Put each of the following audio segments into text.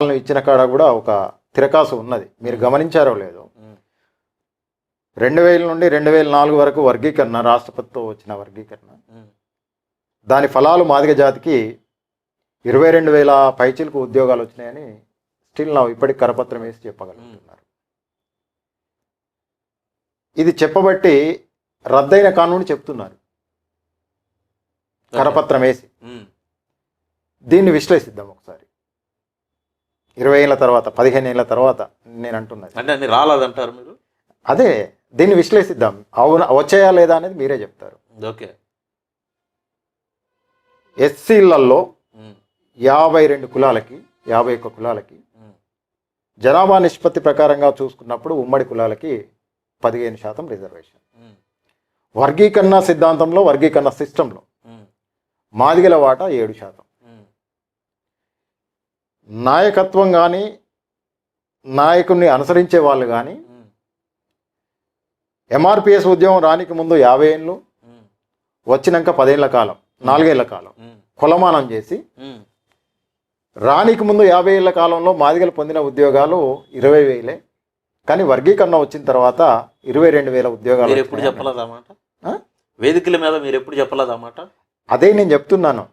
ఇచ్చిన కాడ కూడా ఒక తిరకాసు ఉన్నది. మీరు గమనించారో లేదో. రెండు వేల నుండి రెండు వేల నాలుగు వరకు వర్గీకరణ రాష్ట్రపతితో వచ్చిన వర్గీకరణ. దాని ఫలాలు మాదిగ జాతికి ఇరవై రెండు వేల పైచీలకు ఉద్యోగాలు వచ్చినాయని స్టిల్ నా ఇప్పటికి కరపత్రం వేసి చెప్పగలుగుతున్నారు. ఇది చెప్పబట్టి రద్దయిన కానూని చెప్తున్నారు. కరపత్రం వేసి. దీన్ని విశ్లేషిద్దాం ఒకసారి. ఇరవై ఏళ్ళ తర్వాత పదిహేను ఏళ్ళ తర్వాత నేను అంటున్నది. అంటే అన్ని రాలేదంటారు మీరు? అదే దీన్ని విశ్లేషిద్దాం. అవునా వచ్చాయా లేదా అనేది మీరే చెప్తారు. ఓకే. ఎస్సీలలో యాభై రెండు కులాలకి యాభై ఒక్క కులాలకి జనాభా నిష్పత్తి ప్రకారంగా చూసుకున్నప్పుడు ఉమ్మడి కులాలకి పదిహేను శాతం రిజర్వేషన్. వర్గీకరణ సిద్ధాంతంలో వర్గీకరణ సిస్టంలో మాదిగల వాటా ఏడు శాతం. నాయకత్వం కానీ నాయకుడిని అనుసరించే వాళ్ళు కానీ ఎంఆర్పిఎస్ ఉద్యమం రానికి ముందు యాభై ఏళ్ళు వచ్చినాక పదేళ్ళ కాలం నాలుగేళ్ళ కాలం కొలమానం చేసి రానికి ముందు యాభై ఏళ్ళ కాలంలో మాదిగలు పొందిన ఉద్యోగాలు ఇరవై వేలే. కానీ వర్గీకరణ వచ్చిన తర్వాత ఇరవై రెండు వేల ఉద్యోగాలు ఎప్పుడు వచ్చినాయి చెప్పలేదు అన్నమాట ఆ? వేదికల మీద మీరు ఎప్పుడు చెప్పలేదు అన్నమాట అదే నేను చెప్తున్నాను.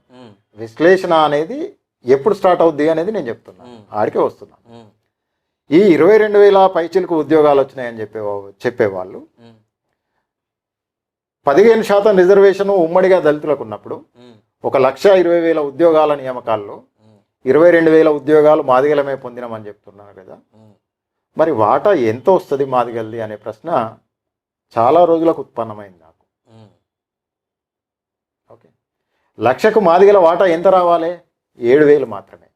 విశ్లేషణ అనేది ఎప్పుడు స్టార్ట్ అవుద్ది అనేది నేను చెప్తున్నాను. ఆడికే వస్తున్నాను ఈ ఇరవై రెండు వేల పైచీలకు ఉద్యోగాలు వచ్చినాయని చెప్పే చెప్పేవాళ్ళు పదిహేను శాతం రిజర్వేషన్ ఉమ్మడిగా దళితులకు ఉన్నప్పుడు ఒక లక్ష ఇరవై వేల ఉద్యోగాల నియామకాల్లో ఇరవై రెండు వేల ఉద్యోగాలు మాదిగలమే పొందినామని చెప్తున్నారు కదా. మరి వాటా ఎంత వస్తుంది మాదిగల్ది అనే ప్రశ్న చాలా రోజులకు ఉత్పన్నమైంది నాకు. ఓకే. లక్షకు మాదిగల వాటా ఎంత రావాలి? ఏడు వేలు మాత్రమే.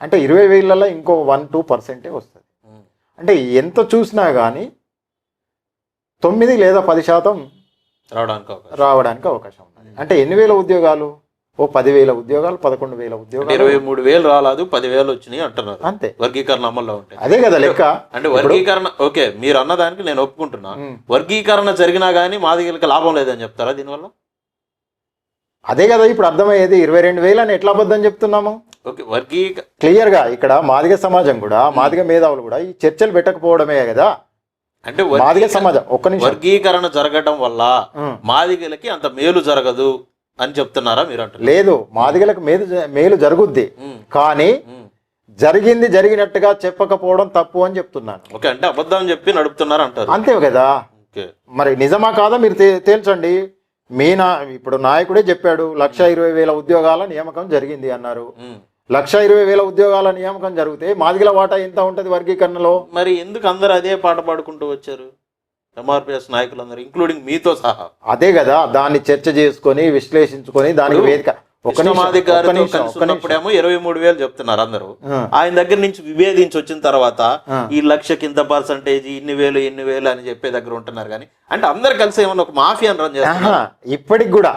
అంటే ఇరవై వేలలో ఇంకో వన్ టూ పర్సెంటే వస్తుంది. అంటే ఎంత చూసినా కానీ తొమ్మిది లేదా పది శాతం రావడానికి రావడానికి అవకాశం ఉన్నది. అంటే ఎన్ని వేల ఉద్యోగాలు? ఓ పదివేల ఉద్యోగాలు పదకొండు వేల ఉద్యోగాలు. ఇరవై మూడు వేలు రాలేదు పదివేలు వచ్చినాయి అంటున్నారు. అంతే. వర్గీకరణ అమల్లో ఉంటాయి అదే కదా లెక్క. అంటే వర్గీకరణ ఓకే మీరు అన్నదానికి నేను ఒప్పుకుంటున్నా. వర్గీకరణ జరిగినా కానీ మాదిగలకి లాభం లేదని చెప్తారా దీనివల్ల? అదే కదా ఇప్పుడు అర్థమయ్యేది. ఇరవై రెండు వేలు అని ఎట్లా అబద్ధం చెప్తున్నాము? ఓకే వర్గీక క్లియర్గా ఇక్కడ మాదిగ సమాజం కూడా మాదిగ మేధావులు కూడా ఈ చర్చలు పెట్టకపోవడమే కదా? అంటే మాదిగ సమాజం ఒక్క నిమిషం. వర్గీకరణ జరగడం వల్ల. మాదిగలకి అంత మేలు జరగదు అని చెప్తున్నారా మీరు అంటారు లేదు మాదిగలకు మేలు మేలు జరుగుద్ది. కానీ జరిగింది జరిగినట్టుగా చెప్పకపోవడం తప్పు అని చెప్తున్నాను. ఓకే అంటే అబద్ధం చెప్పి నడుపుతున్నారు అంటారు. అంతే కదా? మరి నిజమా కాదా మీరు తేల్చండి. మీ నా ఇప్పుడు నాయకుడే చెప్పాడు లక్ష ఇరవై వేల ఉద్యోగాల నియామకం జరిగింది అన్నారు. లక్ష ఇరవై వేల ఉద్యోగాల నియామకం జరిగితే మాదిగల వాటా ఎంత ఉంటది వర్గీకరణలో? మరి ఎందుకు అందరు అదే పాట పాడుకుంటూ వచ్చారు? ఎంఆర్పిఎస్ నాయకులందరూ ఇంక్లూడింగ్ మీతో సహా. అదే కదా దాన్ని చర్చ చేసుకొని విశ్లేషించుకొని దానికి వేదిక ఇరవై మూడు వేలు చెప్తున్నారు అందరూ. ఆయన దగ్గర నుంచి విభేదించి వచ్చిన తర్వాత. ఈ లక్ష కింద పర్సంటేజ్ ఇన్ని వేలు ఇన్ని వేలు అని చెప్పే దగ్గర ఉంటున్నారు కానీ అంటే అందరు కలిసి ఏమన్నా ఒక మాఫియా రన్ చేస్తున్నారు? ఆహా, ఇప్పటికి కూడా.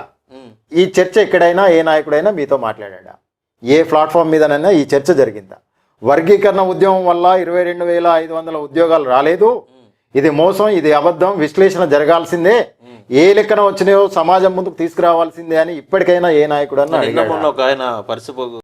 ఈ చర్చ ఎక్కడైనా ఏ నాయకుడైనా మీతో మాట్లాడా ఏ ప్లాట్ఫామ్ మీదనైనా ఈ చర్చ జరిగిందా? వర్గీకరణ ఉద్యమం వల్ల ఇరవై రెండు వేల ఐదు వందల ఉద్యోగాలు రాలేదు. ఇది మోసం ఇది అబద్ధం విశ్లేషణ జరగాల్సిందే. ఏ లెక్కన వచ్చినాయో సమాజం ముందుకు తీసుకురావాల్సిందే అని ఇప్పటికైనా ఏ అడిగాడా? మొన్న ఒక ఆయన పరిసిపోగు